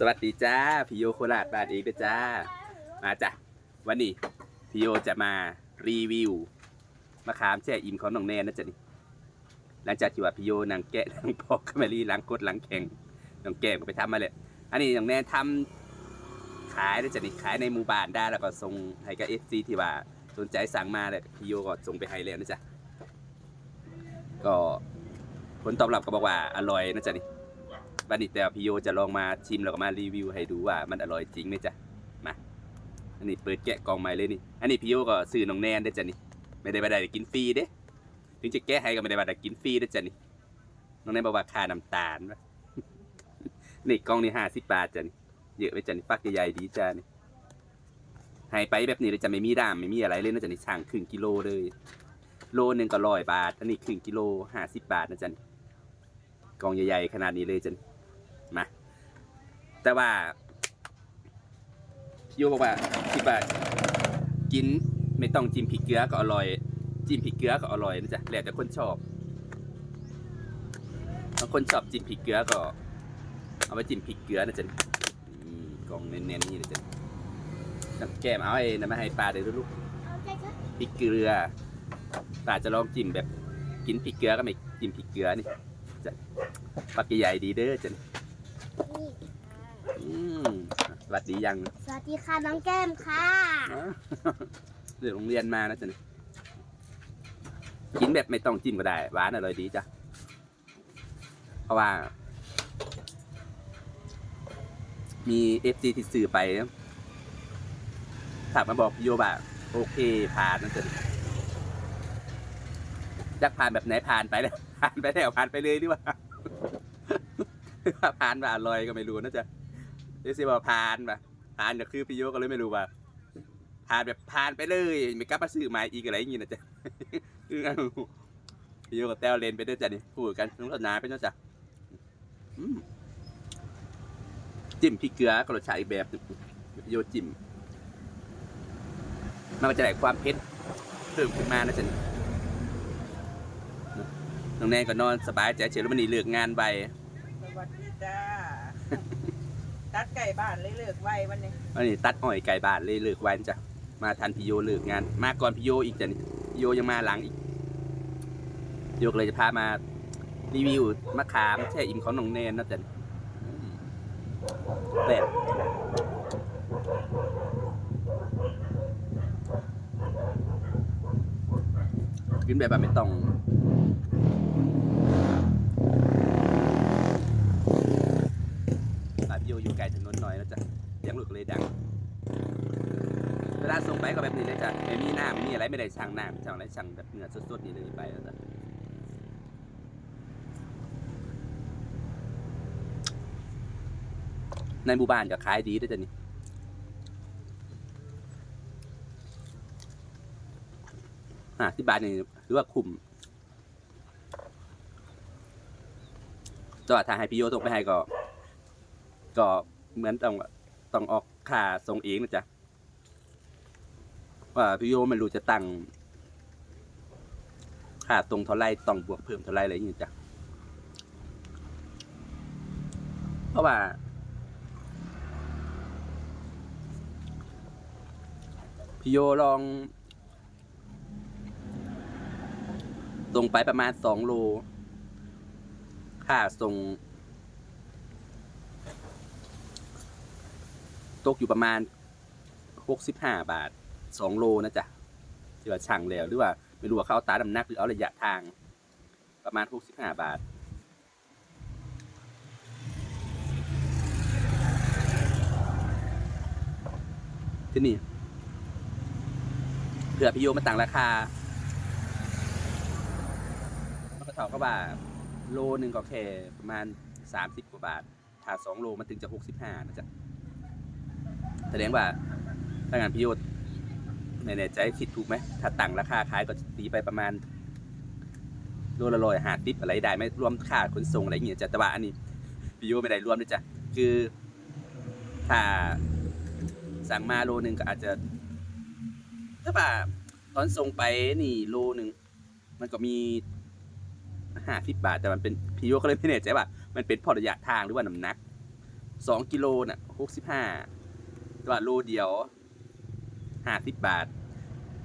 สวัสดีจ้าพี่โยโคราชบ้านเองนะจ้า มาจ้ะวันนี้พี่โยจะมารีวิวมะขามแช่อิ่มของน้องแนนนะจ๊ะนี่หลังจากที่ว่าพี่โยนางแกะนางปอกก็มารีล้างกดล้างแข็งน้องแก้มก็ไปทำมาเลยอันนี้น้องแนนทำขายนะจ๊ะนี่ขายในหมู่บ้านได้แล้วก็ส่งให้กับเอฟซีที่ว่าสนใจสั่งมาเลยพี่โยก็ส่งไปให้แล้วนะจ๊ะก็ผลตอบรับก็บอกว่าอร่อยนะจ๊ะนี่ บันนี้แต่พี่โยจะลองมาชิมแล้วก็มารีวิวให้ดูว่ามันอร่อยจริงไหมจ๊ะมาอันนี้เปิดแกะกล่องใหม่เลยนี่ อันนี้พี่โยก็ซื้อน้องแนนได้จ้ะนี่ไม่ได้มาได้กินฟรีเด้ถึงจะแกะให้ก็ไม่ได้มาได้กินฟรีได้จ้ะนี่น้องแนนบอกว่าค่าน้ำตาลวะนี่กล่องนี่ห้าสิบบาทจ้ะนี่เยอะไปจ้ะนี่ปักใหญ่ดีจ้ะนี่ให้ไปแบบนี้เลยจะไม่มีด่ามไม่มีอะไรเลยนะจ๊ะนี่ช่างครึ่งกิโลเลย โลหนึ่งก็ร้อยบาทอันนี้ครึ่งกิโลห้าสิบบาทนะจ๊ะนี่กล่องใหญ่ๆขนาดนี้เลยจ้ะ นี่มาแต่ว่าพี่โยบอกว่าคิดว่ากินไม่ต้องจิ้มพริกเกลือก็อร่อย จิ้มพริกเกลือก็อร่อยนะจ๊ะแล้วแต่คนชอบบางคนชอบจิ้มพริกเกลือก็ เอาไปจิ้มพริกเกลือนะจ๊ะกล่องเน้นๆนี่นะจ๊ะน้ำแก้มเอาไอ้นั่นมาให้ปลาเดี๋ยวลูกพริกเกลือปลาจะลองจิ้มแบบกินพริกเกลือก็ไม่จิ้มพริกเกลือนี่จะปักใหญ่ดีเด้อจ๊ะ อืมสวัสดียังสวัสดีค่ะน้องแก้มค่ะอ๋อเดี๋ยวโรงเรียนมานะจ๊ะนี่กินแบบไม่ต้องจิ้มก็ได้หวานอร่อยดีจ้ะ เพราะว่า มีเอฟซีที่สื่อไปถามมาบอกพี่โยบ่าโอเคผ่านนะจ๊ะนี่จักผ่านแบบไหนผ่านไปแล้วผ่านไปแล้วผ่านไปเลยดีกว่า ว่าผ่านว่าอร่อยก็ไม่รู้นะจ๊ะเดี๋ยวสิว่าผ่านป่ะผ่านก็คือพี่โยก็เลยไม่รู้ว่าผ่านแบบผ่านไปเลยไม่กลับมาซื้อใหม่อีกอะไรอย่างงี้นะจ๊ะคือเอาพี่โยกับแต้วเลนไปด้วยจ้ะนี่พูดกันน้งรถนาไปเนาะจ๊ะจิ้มพริกเกลือก็รสชาติอีกแบบพี่โยจิ้มมันก็จะได้ความเผ็ดเพิ่มขึ้นมานะจ๊ะน้องแนนก็นอนสบายใจเฉยแล้วมันนี่เลือกงานไป จ้า ตัดไก่บ้านเลยเลิกไว้วันนี้อันนี้ตัดอ้อยไก่บ้านเลยเลิกวันจ้ะมาทันพี่โยเลิกงาน มาก่อนพี่โยอีกจ้ะนี่พี่โยยังมาหลังอีกโยก็เลยจะพามารีวิวมะขามแช่อิ่มของน้องแนนนะจ๊ะอืมแบบกินแบบแบบไม่ต้อง สายพี่โย อยู่ไกลถนนหน่อยนะจ๊ะเสียงหลุดเลยดังเวลาส่งไปก็แบบนี้เลยจ้ะไม่มีน้ำไม่มีอะไรไม่ได้ช่างหน้ำช่างอะไรช่างแบบเนื้อสดๆนี่เลยไปแล้วจ้ะในหมู่บ้านก็ขายดีด้วยจ้ะนี่ห้าสิบบาทนี่ถือว่าคุ้มแต่ว่าถ้าให้พี่โยส่งไปให้ก็ ก็เหมือนต้องต้องออกค่าส่งเองนะจ๊ะว่าพี่โยไม่รู้จะตั้งค่าตรงเท่าไรต้องบวกเพิ่มเท่าไรอะไรอย่างเงี้ยจ้ะเพราะว่าพี่โยลองส่งไปประมาณสองโล ค่าส่ง ตกอยู่ประมาณหกสิบห้าบาทสองโลนะจ๊ะที่ว่าช่างแล้วหรือว่าไม่รู้ว่าเขาเอาตาดำหนักหรือเอาระยะทาง ประมาณหกสิบห้าบาทที่นี่เผื่อพี่โยมาต่างราคามันก็เท่ากับว่าโลหนึ่งก็แค่ประมาณสามสิบกว่าบาท ถ้าสองโลมันถึงจะหกสิบห้านะจ๊ะ แสดงว่าถ้างานพิโยชน์ไม่แน่ใจคิดถูกไหม ถ้าตั้งราคาขายก็ตีไปประมาณโลละร้อยหาดิบอะไรได้ไหมรวมค่าขนส่งอะไรอย่างเงี้ยจ้ะแต่ว่าอันนี้พิโยไม่ได้รวมด้วยจ้ะคือถ้าสั่งมาโลหนึ่งก็อาจจะ ถ้าว่าตอนส่งไปนี่โลหนึ่งมันก็มีห้าสิบบาท แต่มันเป็นพิโยก็เลยไม่แน่ใจว่า มันเป็นพอระยะทางหรือว่าน้ำหนักสองกิโลน่ะหกสิบห้า วาโลเดียวห้าสิบบาท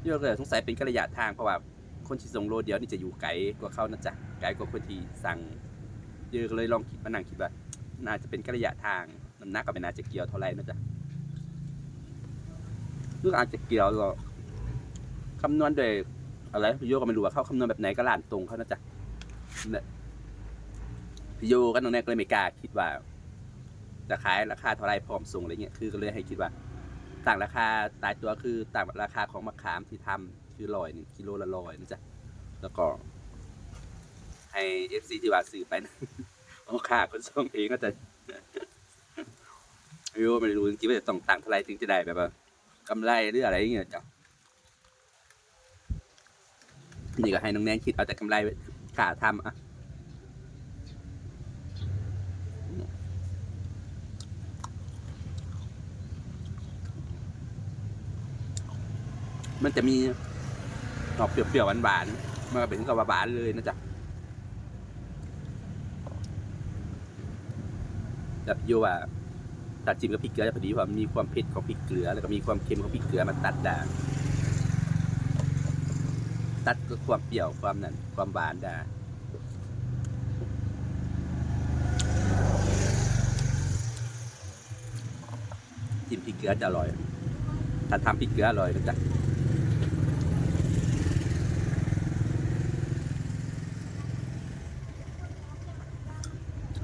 โยก็เลยสงสัยเป็นกระยะทางเพราะว่าคนที่ส่งโลเดียวนี่จะอยู่ไกลกว่าเขานะจ๊ะไกลกว่าคนที่สั่งโยก็เลยลองคิดมานั่งคิดว่าน่าจะเป็นกระยะทางน้ำหนักก็ไม่น่าจะเกี่ยวเท่าไหร่นะจ๊ะหรือาจจะเกี่ยวก็คำนวณโดยอะไรพี่โยก็ไม่รู้ว่าเขาคำนวณแบบไหนก็หลานตรงเขานะจ๊ะพี่โยก็น้องแนกก็เลยไม่กล้าคิดว่า จะขายราคาเท่าไรพร้อมส่งอะไรเงี้ยคือก็เลยให้คิดว่าต่างราคาตายตัวคือต่างราคาของมะขามที่ทำคือลอยหนึ่งกิโลละลอยนะจ๊ะแล้วก็ให้เอฟซีที่ว่าซื้อไปนะเอาค่าคนส่งเองก็จะไม่รู้ไม่รู้จริงๆว่าจะต้องต่างเท่าไรถึงจะได้แบบว่ากำไรหรืออะไรเงี้ยจ้ะนี่ก็ให้น้องแนนคิดเอาแต่กำไรค่าทำอะ มันจะมีดอกเปรี้ยวๆหวานๆมันก็เป็นกับหวานเลยนะจ๊ะแบบโยว่าตัดจิ้มกับพริกเกลือจะพอดีเพราะมีความเผ็ดของพริกเกลือ แล้วก็มีความเค็มของพริกเกลือมันตัดได้ตัดกับความเปรี้ยวความนั้นความหวานได้จิ้มพริกเกลือจะอร่อย ถ้าทำพริกเกลืออร่อยนะจ๊ะ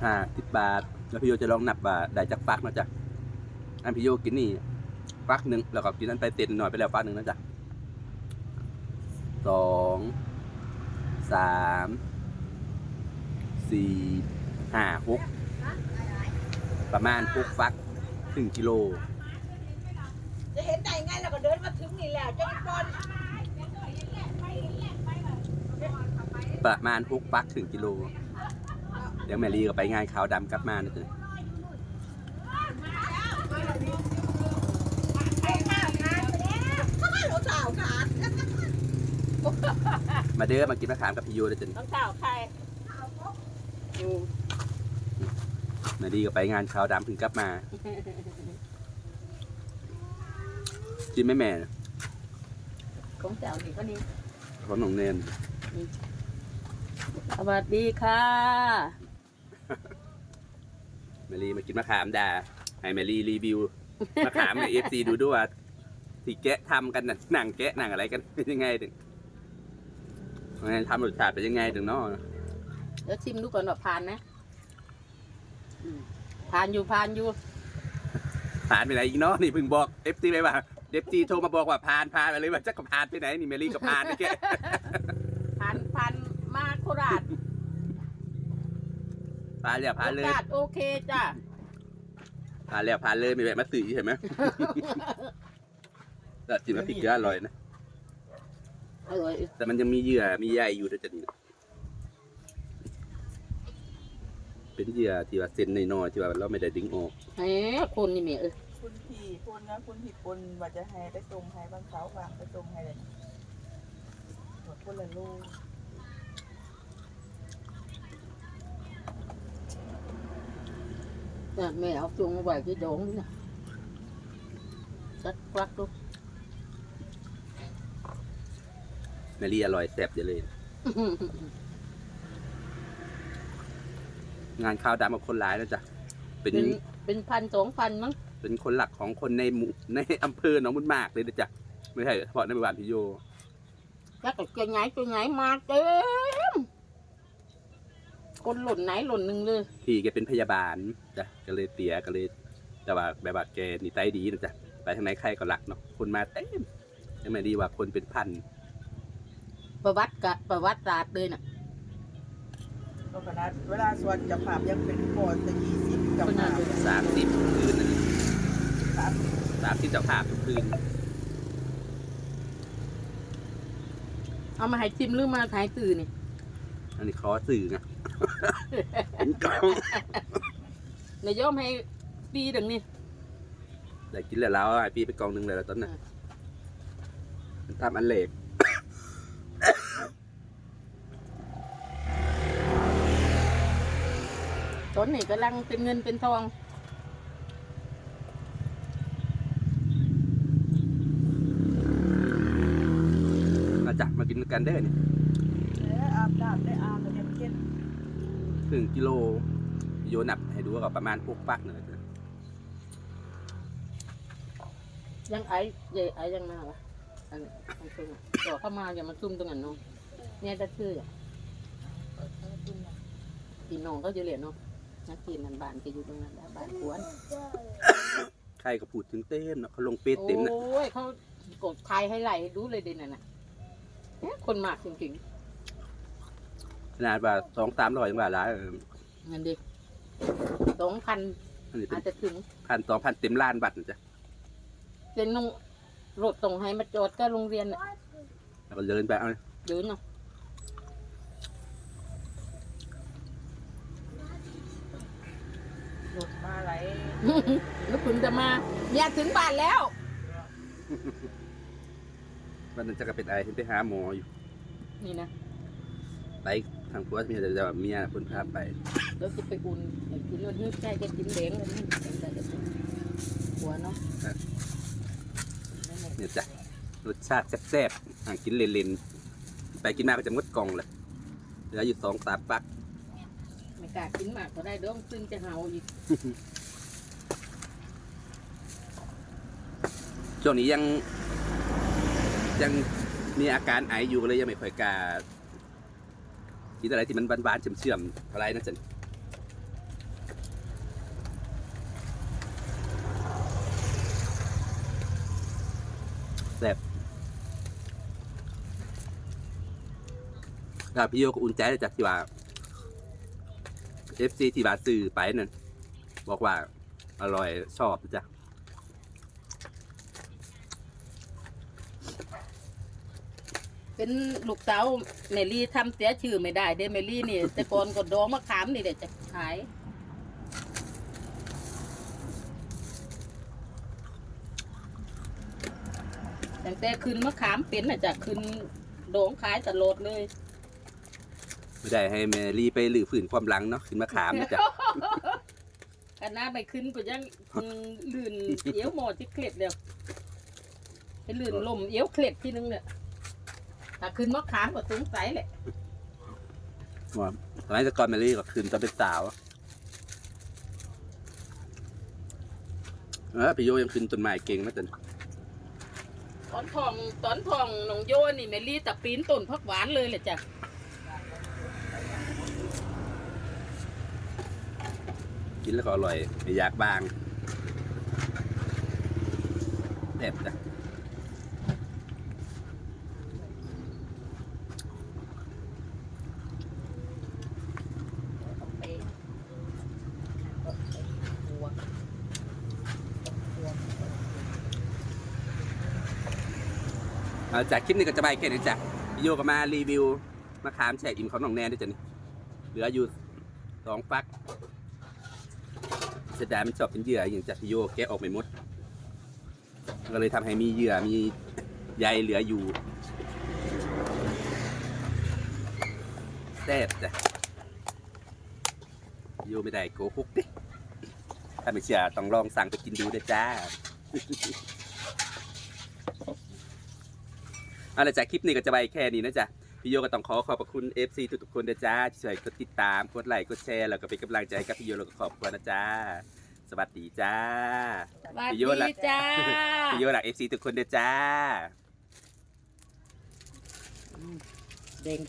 ห้าสิบบาท แล้วพี่โยจะลองนับว่าได้จากฟักนะจ๊ะอันพี่โยกินนี่ฟักหนึ่งแล้วก็กินนั้นไปเต็นหน่อยไปแล้วฟักหนึ่งนะจ๊ะสองสามสี่ห้าหกประมาณหกฟักถึงกิโลจะเห็นได้ไงเราก็เดินมาถึงนี่แหละเจ้าบอลประมาณหกฟักถึงกิโลเดี๋ยวแมรี่ก็ไปงานขาวดำกลับมานะจ๊ะไอ้ข้าวขาดไปแล้วทำไมหัวสาวขาดมาเด้อมากินมะขามกับพี่โยนะจ๊ะน้องสาวใครอยู่แมรี่ก็ไปงานขาวดำเพิ่งกลับมา กินไหม่แม่ของเจ้านี่ก็นี่ของหนองเนน สวัสดีค่ะ แมรี่มากินมะขามดาให้แมรี่รีวิวมะขามในเอฟซีดูด้วยว่าที่แกะทำกันน่ะหนังแกะหนังอะไรกันเป็นยังไงถึงมันทำรสชาติเป็นยังไงถึงเนาะเดี๋ยวชิมดูก่อนว่าผ่านนะอืมผ่านอยู่ผ่านอยู่ผ่านไปไหนอีกเนาะนี่เพิ่งบอกเอฟซีไปว่าเอฟซีโทรมาบอกว่าผ่านผ่านไปเลยว่าจะก็ผ่านไปไหนนี่แมรี่ก็ผ่านไปแกะ ผ่านผ่านมาโคราช ผ่านแล้วผ่านเลยโอกาสโอเคจ้ะผ่านแล้วผ่านเลยไม่แวะมาตื่นใช่ไหม แต่จิ้มน้ำพริกเกลืออร่อยนะ อร่อยแต่มันยังมีเหยื่อ มีใยอยู่ด้วยจะนี่เป็นเหยื่อที่ว่าเส้นน้อยๆที่ว่าเราไม่ได้ดึงออก แหมคนนี่เมียเออคุณพี่พูดนะคุณพี่ปนว่าจะให้ไปส่งให้บางเสาร์บางไปส่งให้เลยหมดคนละลูก น่ะแม่เอาจุงมาไว้ที่โดงนี่นะจัดควักดูแมรี่อร่อยแซ่บเยอะเลย งานข้าวดำกับคนร้ายนะจ๊ะเป็น เป็นเป็นพันสองพันมั้งเป็นคนหลักของคนในหมู่ในอำเภอหนองบุญมากเลยนะจ๊ะไม่ใช่เฉพาะในหมู่บ้านพิโยแล้วก็ตัวไหนตัวไหนมาเต็ม คนหล่นไหนหล่นหนึ่งเลยพี่แกเป็นพยาบาลจ้ะก็เลยเตียก็เลยแต่ว่าแบบว่าแกนิสัยดีนะจ๊ะไปทางไหนใครก็รักเนาะคนมาเต็มยังไม่ดีว่าคนเป็นพันประวัติกะประวัติศาสตร์เลยน่ะก็ขนาดเวลาสวดจะภาพยังเป็นโปรดจะยี่สิบกับภาพสามสิบคืนนะนี่สามสามสิบเจ้าภาพทุกคืนเอามาให้ชิมหรือมาถ่ายตื่นนี่อันนี้ขอสื่อไง เนายยอมให้ปีดังนี้ได้กินแล้วแล้ไอ้ปีไปกองหนึ่งเลยแล้วตอนน่ะมันตามอันเล็กตอนนี้กำลังเป็นเงินเป็นทองมาจับมากินกันได้เนี่ยเอออาบน้ำได้อาบแล้วเดี๋ยวกิน เย็นครึ่งกิโลพี่โยนับให้ดูว่าก็ประมาณพวกปักหน่อยเถอะยังไอ้เย่ไอ้ยังมาวะอันอันตรงอะต่อเข้ามาอย่ามาซุ่มตรงนั้นเนาะเนี่ยจะชื่ออะพี่น้องก็จะเหรียญเนาะนักกินนันบ้านก็อยู่ตรงนั้นแหละบ้านกวน ใครก็พูดถึงเต้นเนาะเขาลงเฟซเต็มนะ โอ้ยเขากดไทยให้ไหลให้ดูเลยเด่นน่ะนะเนี่ยคนมากจริง ขนาดว่าสองสามร้อยยังว่าหลายเออๆเงินดิสองพันอันนี้เป็อานจจะถึงพันสองพันเต็มล้านบัตรนะจ้ะเป็นนงรถตรงให้มาจอดก็โรงเรียนน่ะแล้วก็เดินไปเอาเดินเนาะหลุดมาไหลแล้วคุณจะมาอยากถึงบ้านแล้ว วันนั้นจะก็เป็นไอที่ไปหาหมออยู่นี่นะ ไป ทางผัวเมียแต่ว่าเมียคนพาไปแล้วจะไปอุ่นอยากกินรสนึกใจจะกินแดงเลยนี่เป็นใจจะเป็นหัวเนาะเนี่ยจ้ะรสชาติแซ่บๆหากินเลนๆไปกินมาก็จะหมดกล่องเลยเหลืออยู่สองสามปักไม่กล้ากินมากก็ได้เด้องซึ่งจะเห่าอีกช่วงนี้ยังยังมีอาการไออยู่เลยยังไม่ค่อยกล้า กินอะไรที่มันบานๆเชื่อมๆอะไรนะจ๊ะแซ่บครับพี่โยก็อุ่นใจเลยจากที่ว่า FC ที่บาซื้อไปนั่นบอกว่าอร่อยชอบจ้ะ เป็นลูกสาวเมลี่ทำเสียชื่อไม่ได้เด้เมลี่นี่ แต่ก่อนก็ดองมะขามนี่เด็ดจะขาย ตั้งแต่ขึ้นมะขามเป็นน่ะจะขึ้นโดองขายตลอดเลยไม่ได้ให้แมรี่ไปหลือฝืนความหลังเนาะขึ้นมาขามนะจ๊ะ อันน้าไปขึ้นก็ยังอืมลื่นเอี้ยวหมอที่เคล็ดเดียวไปลื่นลมเอี้ยวเคล็ดที่นึงเนี่ย ถ้าขึ้นมะขามก็สงสัยแหละว่าสมัยแต่ก่อนแมรี่ก็ขึ้นตอนเป็นสาวเออพี่โยยังขึ้นต้นไม้เก่งนะจ๊ะตอนทองตอนทองน้องโยนี่แมลี่ตะปีนต้นพักหวานเลยแหละจ้ะกินแล้วก็อร่อยไม่อยากบางแซ่บจ้ะ ไปหัวหัว เอา จากคลิปนี้ก็จะไปแค่นี้จ้ะพี่โยก็มารีวิวมะขามแช่อิ่มของน้องแนนด้วยจ้ะนี่เหลืออยู่สองฟักเสดายมันชอบเป็นเหยื่ออย่างจากพิโยแกออกไม่หมดก็เลยทำให้มีเหยื่อมีใยเหลืออยู่แซ่บจ้ะพิโยไม่ได้โกหกดิถ้าไม่เชื่อต้องลองสั่งไปกินดูเด้อจ้า เอาละจากคลิปนี้ก็จะไปแค่นี้นะจ๊ะพี่โยก็ต้องขอขอบพระคุณ FC ทุกๆคนนะจ๊ะที่ช่วยกดติดตามกดไลค์กดแชร์แล้วก็เป็นกำลังใจให้กับพี่โยแล้วก็ขอบคุณนะจ๊ะสวัสดีจ้าสวัสพี่โยนละดีจ้าพี่โยหลัก FC ทุกคนนะจ้าเด้ง